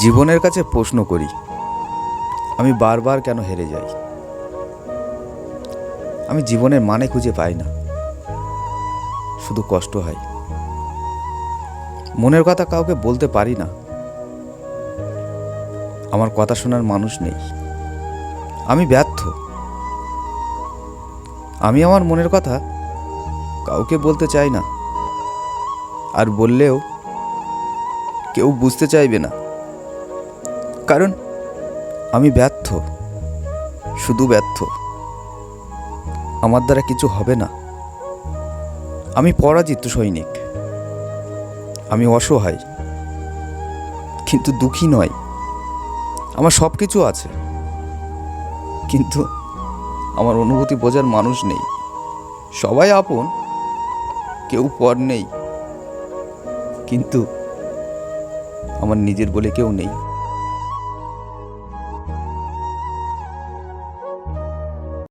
জীবনের কাছে প্রশ্ন করি, আমি বারবার কেন হেরে যাই? আমি জীবনের মানে খুঁজে পাই না। শুধু কষ্ট হয়। মনের কথা কাউকে বলতে পারি না। আমার কথা শোনার মানুষ নেই। আমি ব্যর্থ। আমি আমার মনের কথা কাউকে বলতে চাই না। আর বললেও কেউ বুঝতে চাইবে না। কারণ আমি ব্যর্থ, শুধু ব্যর্থ। আমার দ্বারা কিছু হবে না। আমি পরাজিত সৈনিক। আমি অসহায়, কিন্তু দুঃখী নয় আমার সব কিছু আছে, কিন্তু আমার অনুভূতি বোঝার মানুষ নেই। সবাই আপন, কেউ পর নেই। কিন্তু আমার নিজের বলে কেউ নেই।